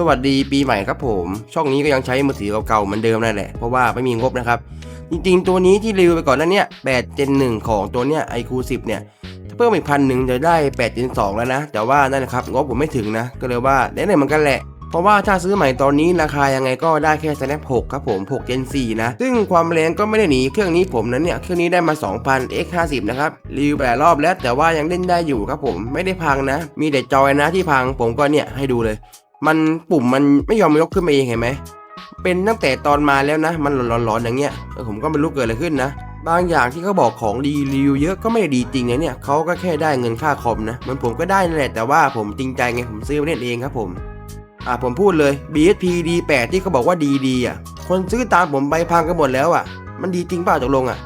สวัสดีปีใหม่ครับผม ช่องนี้ก็ยังใช้มือถือเก่าๆเหมือนเดิมนั่นแหละ เพราะว่าไม่มีงบนะครับ จริงๆ ตัวนี้ที่รีวิวไปก่อนนั้นเนี่ย8 Gen 1ของตัวเนี้ย iQ 10 เนี่ยถ้าเพิ่มอีกพันหนึ่งจะได้8 Gen 2แล้วนะ แต่ว่านั่นนะครับงบผมไม่ถึงนะ ก็เลยว่าได้เลยเหมือนกันแหละเพราะว่าถ้าซื้อใหม่ตอนนี้ราคายังไงก็ได้แค่ Snap 6 ครับผม 6 Gen 4 นะ ซึ่งความแรงก็ไม่ได้หนี เครื่องนี้ผมนั้นเนี่ย เครื่องนี้ได้มา 2,000 x 50นะครับ รีวิวไปหลายรอบแล้วแต่ว่ายังเล่นได้อยู่ครับผม ไม่ได้พังนะ มีแต่จอยนะที่พังผมก็เนี่ยให้ดูเลย มันปุ่มมันไม่ยอมยกขึ้นมาเองเห็นไหม เป็นตั้งแต่ตอนมาแล้วนะ มันร้อนๆอย่างเงี้ยเออผมก็ไม่รู้เกิดอะไรขึ้นนะ บางอย่างที่เขาบอกของดีรีวิวเยอะก็ไม่ดีจริงนะเนี่ยเขาก็แค่ได้เงินค่าคอมนะเหมือนผมก็ได้นั่นแหละแต่ว่าผมจริงใจไงผมซื้อมาเล่นเองครับผมอ่าผมพูดเลย BSP D8 ที่เขาบอกว่าดีดีอะคนซื้อตามผมใบพังกันหมดแล้วอะ มันดีจริงเปล่าตกลงอะ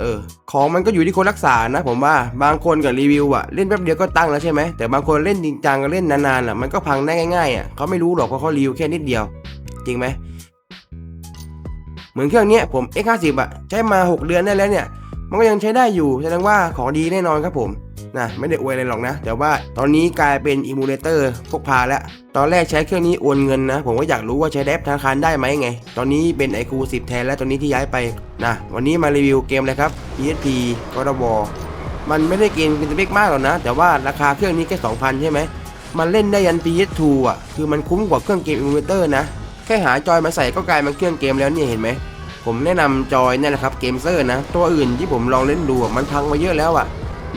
เออ ของมันก็อยู่ที่คนรักษานะ ผมว่า บางคนกับรีวิวอะเล่นแป๊บเดียวก็ตั้งแล้วใช่ไหม แต่บางคนเล่นจริงจังก็เล่นนานๆอะมันก็พังได้ง่ายๆอะเขาไม่รู้หรอกเพราะเขารีวิวแค่นิดเดียว จริงไหม เหมือนเครื่องเนี้ยผม X50 อะใช้มา 6 เดือนได้แล้วเนี่ย มันก็ยังใช้ได้อยู่ แสดงว่าของดีแน่นอนครับผม นะไม่ได้อวยอะไรหรอกนะ แต่ว่าตอนนี้กลายเป็นอิมูเลเตอร์พกพาแล้ว ตอนแรกใช้เครื่องนี้โอนเงินนะ ผมก็อยากรู้ว่าใช้แอปธนาคารได้ไหมไง ตอนนี้เป็น iQ 10แทนแล้วตอนนี้ที่ย้ายไปนะวันนี้มารีวิวเกมเลยครับ PSP God of War มันไม่ได้เกมเป็นสเปคมากหรอกนะ แต่ว่าราคาเครื่องนี้แค่2,000 ใช่ไหมมันเล่นได้ยัน PS2 อะ คือมันคุ้มกว่าเครื่องเกมอิมูเลเตอร์นะ แค่หาจอยมาใส่ก็กลายเป็นเครื่องเกมแล้วเนี่ยเห็นไหมผมแนะนำจอยนี่ยนะครับเกมเซอร์นะ ตัวอื่นที่ผมลองเล่นดูมันพังมาเยอะแล้วอะ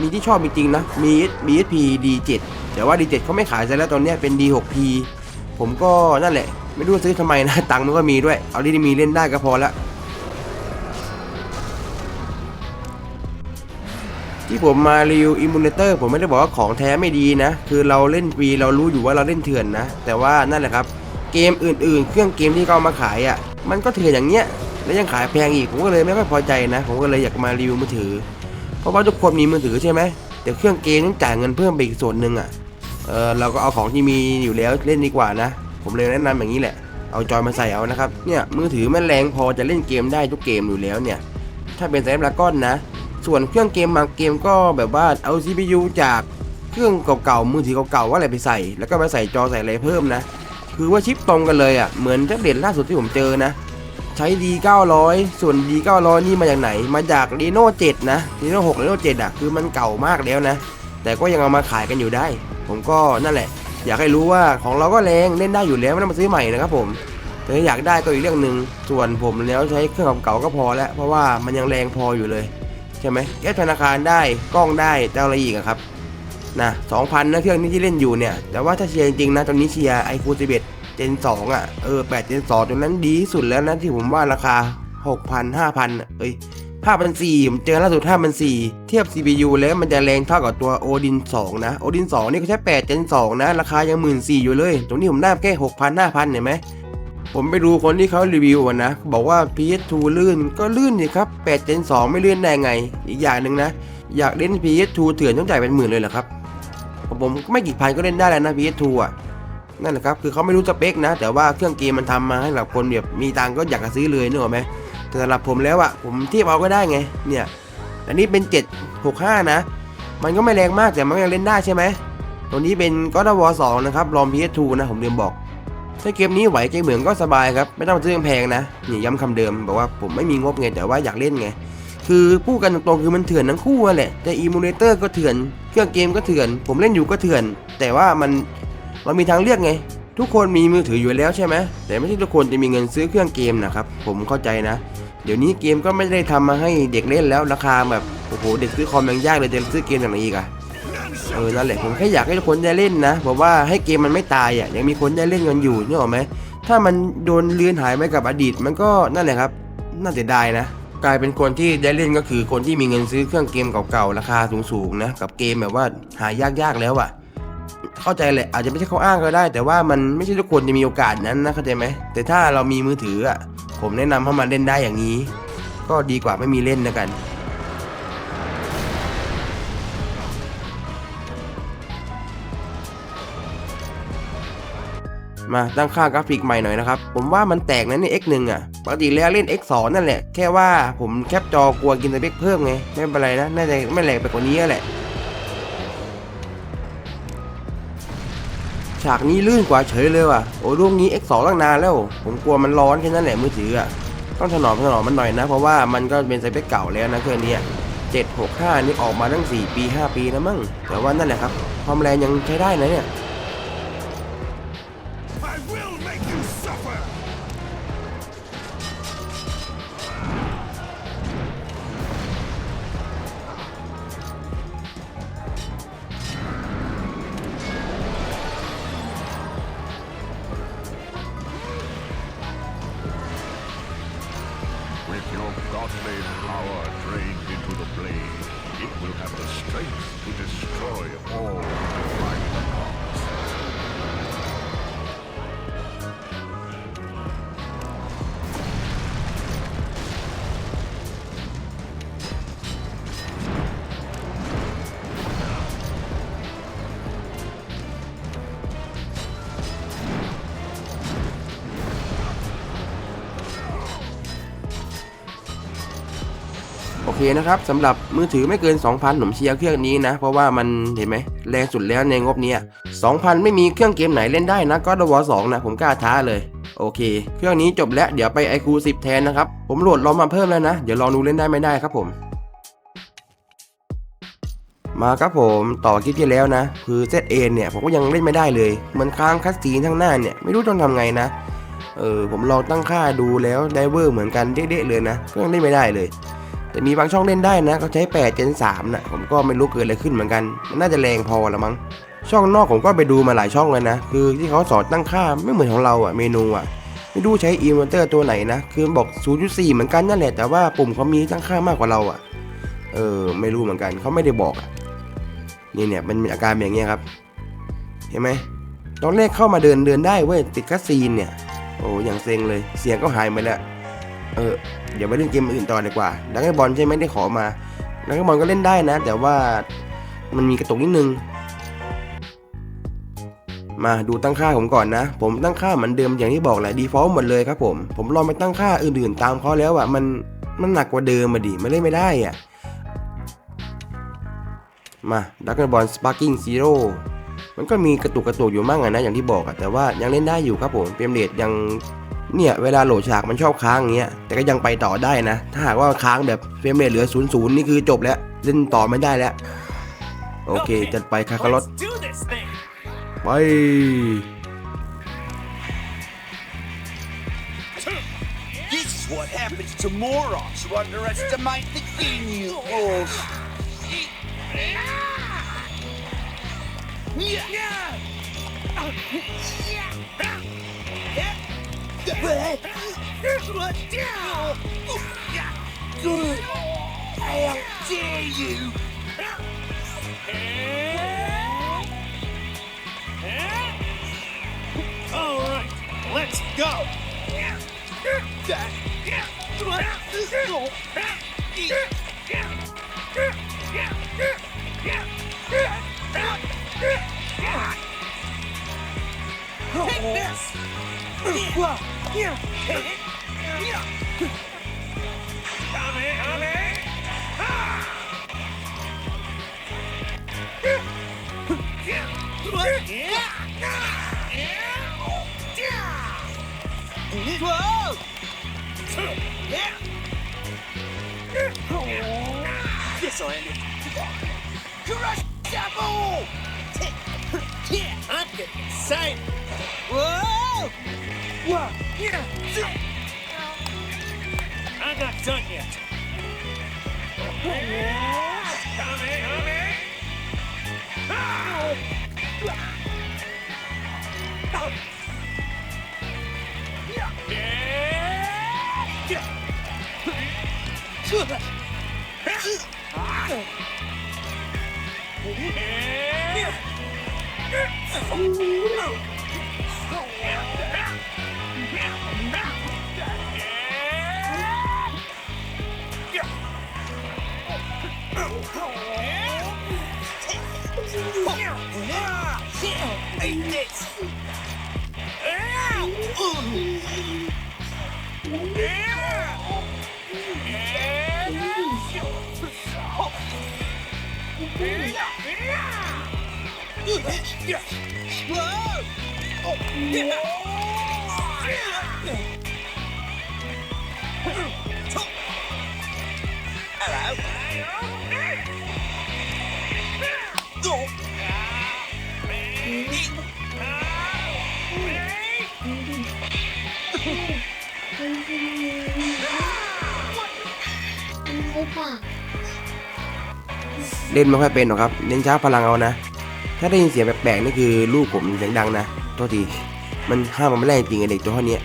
มีที่ชอบจริงๆนะ มี BSP D7 แต่ว่า D7 เขาไม่ขายซะแล้วตอนเนี้ยเป็น D6P ผมก็นั่นแหละ ไม่รู้ซื้อทำไมนะ ตังค์มันก็มีด้วย เอาที่มีเล่นได้ก็พอละ ที่ผมมารีวิวอิมูเลเตอร์ผมไม่ได้บอกว่าของแท้ไม่ดีนะ คือเราเล่นฟรีเรารู้อยู่ว่าเราเล่นเถื่อนนะ แต่ว่านั่นแหละครับ เกมอื่นๆ เครื่องเกมที่เขามาขายอะ มันก็เถื่อนอย่างเงี้ย แล้วยังขายแพงอีก ผมก็เลยไม่ค่อยพอใจนะ ผมก็เลยอยากมารีวิวมือถือ เพราะว่าทุกคนมีมือถือใช่ไหมแต่เครื่องเกมต้องจ่ายเงินเพิ่มไปอีกส่วนหนึ่งอะเออเราก็เอาของที่มีอยู่แล้วเล่นดีกว่านะ ผมเลยแนะนำอย่างนี้แหละ เอาจอยมาใส่เอานะครับเนี่ยมือถือมันแรงพอจะเล่นเกมได้ทุกเกมอยู่แล้วเนี่ยถ้าเป็นแซมลาก้อนนะ ส่วนเครื่องเกมบางเกมก็แบบว่าเอา CPU จากเครื่องเก่าๆมือถือเก่าๆว่าอะไรไปใส่ แล้วก็มาใส่จอใส่อะไรเพิ่มนะ คือว่าชิปตรงกันเลยอะเหมือนแท็บเล็ตล่าสุดที่ผมเจอนะ ใช้ D 900 ส่วน D 900นี่มาจากไหน มาจาก Reno 7นะ Reno 6 Reno 7อะคือมันเก่ามากแล้วนะ แต่ก็ยังเอามาขายกันอยู่ได้ ผมก็นั่นแหละ อยากให้รู้ว่าของเราก็แรงเล่นได้อยู่แล้วไม่ต้องมาซื้อใหม่นะครับผมแต่ถ้าอยากได้ก็อีกเรื่องหนึ่งส่วนผมแล้วใช้เครื่องเก่าก็พอแล้ว เพราะว่ามันยังแรงพออยู่เลยใช่ไหมแก้ธนาคารได้กล้องได้แต่อะไรอีกครับนะสองพันนะเครื่องนี้ที่เล่นอยู่เนี่ยแต่ว่าถ้าเชียร์จริงๆนะตอนนี้เชียร์ไอคู11เบ็ด จน2อะเออ8เจน2ตัวนั้นดีที่สุดแล้วนะที่ผมว่าราคา6,000 5,000เอ้ย5,400ผมเจอล่าสุด5,400เทียบ CPU แล้วมันจะแรงเท่ากับตัว Odin 2 นะ Odin 2 นี่ก็ใช้8 Gen 2 นะ ราคายัง14,000อยู่เลย ตรงนี้ผมได้แค่6,000 5,000เห็นไหมผมไปดูคนที่เขารีวิวอะนะ บอกว่า PS2 ลื่นก็ลื่นสิครับ8 Gen 2 ไม่ลื่นได้ไง อีกอย่างหนึ่งนะ อยากเล่น PS2 เถื่อนต้องจ่ายเป็นหมื่นเลยเหรอครับ ผมไม่กี่พันก็เล่นได้แล้วนะ PS2 อะ นั่นแหละครับคือเขาไม่รู้สเปคนะ แต่ว่าเครื่องเกมมันทำมาให้หรับคนแบบมีตังก็อยากจะซื้อเลยนึกออกไหมแต่สำหรับผมแล้วอะผมเทียบเอาก็ได้ไงเนี่ยอันนี้เป็น 765 นะ มันก็ไม่แรงมากแต่มันยังเล่นได้ใช่ไหมตัวนี้เป็น God of War 2นะครับรอม PS2 นะผมลืมบอกถ้าเกมนี้ไหวเกมเหมือนก็สบายครับไม่ต้องซื้อแพงนะนี่ย้ำคำเดิมบอกว่าผมไม่มีงบไงแต่ว่าอยากเล่นไงคือพูดกันตรงๆคือมันเถื่อนทั้งคู่แหละแต่อีมูเลเตอร์ก็เถื่อน เครื่องเกมก็เถื่อน ผมเล่นอยู่ก็เถื่อน แต่ว่ามัน เรามีทางเลือกไง ทุกคนมีมือถืออยู่แล้วใช่ไหมแต่ไม่ใช่ทุกคนจะมีเงินซื้อเครื่องเกมนะครับผมเข้าใจนะ เดี๋ยวนี้เกมก็ไม่ได้ทำมาให้เด็กเล่นแล้วราคาแบบโอ้โหเด็กซื้อคอมยังยากเลยจะซื้อเกมอย่างไหนอีกอะเออนั่นแหละผมแค่อยากให้ทุกคนได้เล่นนะบอกว่าให้เกมมันไม่ตายอะยังมีคนได้เล่นกันอยู่นี่หรอไหมถ้ามันโดนเลือนหายไปกับอดีต มันก็นั่นแหละครับ น่าเสียดายนะ กลายเป็นคนที่ได้เล่นก็คือคนที่มีเงินซื้อเครื่องเกมเก่าๆราคาสูงๆนะกับเกมแบบว่าหายากๆแล้วอะ เข้าใจแหละอาจจะไม่ใช่เขาอ้างก็ได้ แต่ว่ามันไม่ใช่ทุกคนจะมีโอกาสนั้นนะเข้าใจไหมแต่ถ้าเรามีมือถืออะผมแนะนำให้มาเล่นได้อย่างนี้ ก็ดีกว่าไม่มีเล่นนะกัน มาตั้งค่ากราฟิกใหม่หน่อยนะครับ ผมว่ามันแตกนะใน X1 อะปกติแล้วเล่น X2 นั่นแหละ แค่ว่าผมแคปจอกลัวกินสเปคเพิ่มไง ไม่เป็นไรนะ น่าจะไม่แหลกไปกว่านี้แหละ ฉากนี้ลื่นกว่าเฉยเลยว่ะ โอ้ลูกนี้ X2 ตั้งนานแล้ว ผมกลัวมันร้อนแค่นั้นแหละมือถืออะ ต้องถนอมถนอมมันหน่อยนะ เพราะว่ามันก็เป็นสเปคเก่าแล้วนะเครื่องเนี้ย765 นี่ออกมาตั้ง 4 ปี 5 ปีแล้วมั้งแต่ว่านั่นแหละครับ ความแรงยังใช้ได้นะเนี่ย 'With your godly power drained into the blade, it will have the strength to destroy all divine gods. โอเคนะครับสำหรับมือถือไม่เกิน 2,000ผมเชียร์เครื่องนี้นะ เพราะว่ามันเห็นไหมแรงสุดแล้วในงบเนี้ย2,000 ไม่มีเครื่องเกมไหนเล่นได้นะก็ดวอ2นะผมกล้าท้าเลย โอเค เครื่องนี้จบแล้วเดี๋ยวไป iQ 10แทนนะครับ ผมโหลดลองมาเพิ่มแล้วนะ เดี๋ยวลองดูเล่นได้ไม่ได้ครับผมมาครับผมต่อคลิปที่แล้วนะ คือ ZA เนี่ยผมก็ยังเล่นไม่ได้เลย มันค้างคัสซีนทั้งหน้าเนี่ยไม่รู้ต้องทำไงนะเออผมลองตั้งค่าดูแล้วไดเวอร์เหมือนกันเด๊ะๆเลยนะก็ยังเล่นไม่ได้เลย แต่มีบางช่องเล่นได้นะเขาใช้8 Gen 3นะผมก็ไม่รู้เกิดอะไรขึ้นเหมือนกันมันน่าจะแรงพอละมั้งช่องนอกผมก็ไปดูมาหลายช่องเลยนะ คือที่เขาสอนตั้งค่าไม่เหมือนของเราอะเมนูอะไม่รู้ใช้อินเวอร์เตอร์ตัวไหนนะ คือบอก 0.4 เหมือนกันนั่นแหละ แต่ว่าปุ่มเขามีตั้งค่ามากกว่าเราอะเออ ไม่รู้เหมือนกันเขาไม่ได้บอกอะนี่เนี่ยมันมีอาการแบบอย่างเงี้ยครับ เห็นไหมตอนแรกเข้ามาเดินเดินได้เว้ยติดคัสซีนเนี่ย โอ้อย่างเซ็งเลย เสียงก็หายไปแล้ว เออเดี๋ยวไปเล่นเกมอื่นต่อดีกว่าดังไอ้บอลใช่ไหมได้ขอมาดังไอ้บอลก็เล่นได้นะ แต่ว่ามันมีกระตุกนิดนึง มาดูตั้งค่าผมก่อนนะ ผมตั้งค่าเหมือนเดิมอย่างที่บอกแหละ default หมดเลยครับผม ผมลองไปตั้งค่าอื่นๆ ตามเขาแล้วอะมันมันหนักกว่าเดิมมาดิมันเล่นไม่ได้อะมาดักบอลสปาร์กิ้งซีโร่มันก็มีกระตุกกระตุกอยู่มั่งอะนะอย่างที่บอกอะแต่ว่ายังเล่นได้อยู่ครับผมเฟรมเรทยัง เนี่ยเวลาโหลดฉากมันชอบค้างอย่างเงี้ยแต่ก็ยังไปต่อได้นะ ถ้าหากว่าค้างแบบเฟรมเรทเหลือ0ูนย์นี่คือจบแล้วเล่นต่อไม่ได้แล้ว โอเค จัดไปคาคารอต Let's do this thing. ไป But here's what I do. How dare you? All right, let's go. That I'm not done yet. Come here, ไม่ป่ะ เล่นไม่ค่อยเป็นหรอกครับ เน้นช้าพลังเอานะ ถ้าได้ยินเสียงแปลกๆนี่คือลูกผมเสียงดังนะโทษที มันห้ามมันไม่ได้จริงไอเด็กตัวเท่านี้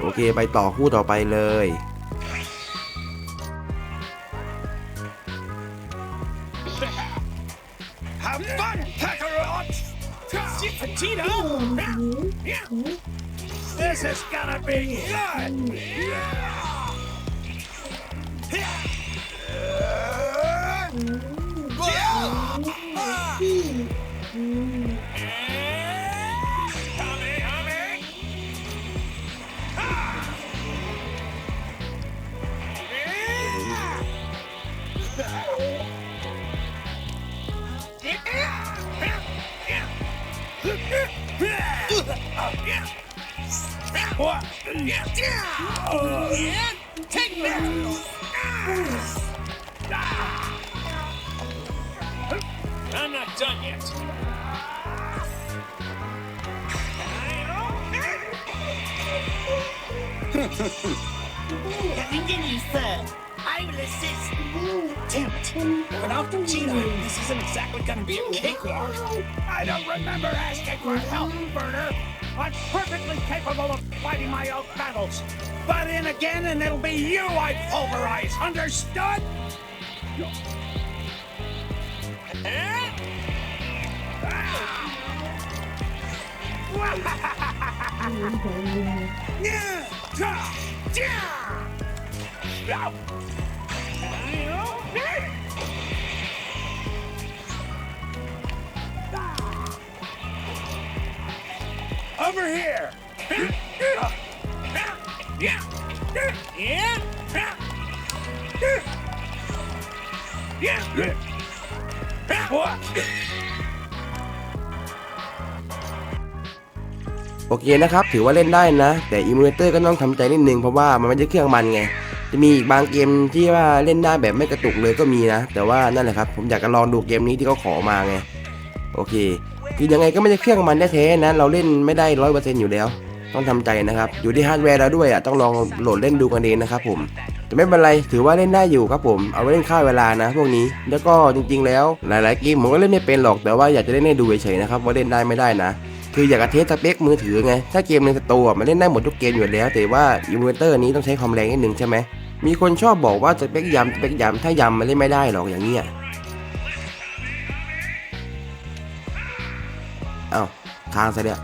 โอเคไปต่อคู่ต่อไปเลย Have fun, Kakarot! Vegeta! This is gonna be good! What? Take that! I'm not done yet. I will assist. Damn it. Without Vegeta, this isn't exactly gonna be a cakewalk. I don't remember asking for help, Burner. I'm perfectly capable of fighting my own battles. But in again, and it'll be you I pulverize. Understood? Yeah! Over here! What? โอเคนะครับ ถือว่าเล่นได้นะ แต่อิมูเลเตอร์ก็ต้องทำใจนิดนึงเพราะว่ามันไม่ใช่เครื่องมันไง จะมีอีกบางเกมที่ว่าเล่นได้แบบไม่กระตุกเลยก็มีนะ แต่ว่านั่นแหละครับ ผมอยากจะลองดูเกมนี้ที่เขาขอมาไง โอเค คือยังไงก็ไม่ใช่เครื่องมันแท้ๆนะ เราเล่นไม่ได้ร้อยเปอร์เซ็นต์อยู่แล้ว ต้องทำใจนะครับ อยู่ที่ฮาร์ดแวร์เราด้วยอะต้องลองโหลดเล่นดูกันเองนะครับผมแต่ไม่เป็นไรถือว่าเล่นได้อยู่ครับผม เอาไว้เล่นฆ่าเวลานะพวกนี้ แล้วก็จริง ๆ แล้ว หลายๆเกมผมก็เล่นไม่เป็นหรอกแต่ว่าอยากจะเล่นให้ดูเฉยๆนะครับว่าเล่นได้ไม่ได้นะคืออยากเทสสเปคมือถือไง ถ้าเกมในสตร์อะมันเล่นได้หมดทุกเกมอยู่แล้ว แต่ว่าอิมูเลเตอร์นี้ต้องใช้ความแรงนิดนึงใช่ไหมมีคนชอบบอกว่าสเปคยำสเปคยำถ้ายำมันเล่นไม่ได้หรอกอย่างเงี้ย ค้างซะเนี่ย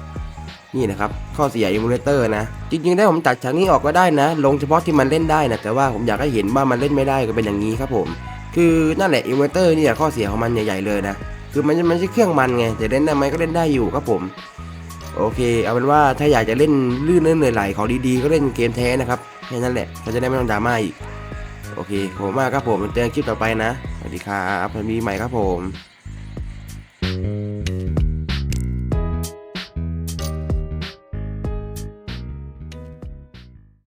นี่นะครับข้อเสียอิมูเลเตอร์นะ จริงๆ ได้ผมตัดฉากนี้ออกก็ได้นะ ลงเฉพาะที่มันเล่นได้นะ แต่ว่าผมอยากให้เห็นว่ามันเล่นไม่ได้ก็เป็นอย่างนี้ครับผม คือนั่นแหละอิมูเลเตอร์เนี่ยข้อเสียของมันใหญ่ๆเลยนะ คือมันมันไม่ใช่เครื่องมันไงแต่เล่นได้ไหมก็เล่นได้อยู่ครับผม โอเค เอาเป็นว่าถ้าอยากจะเล่นลื่นเล่นเหนื่อยไหลของดีๆ ก็เล่นเกมแท้นะครับแค่นั้นแหละเราจะได้ไม่ต้องดราม่าอีก โอเคผมมากครับผมเจอกันคลิปต่อไปนะ สวัสดีครับพบกันใหม่ครับผม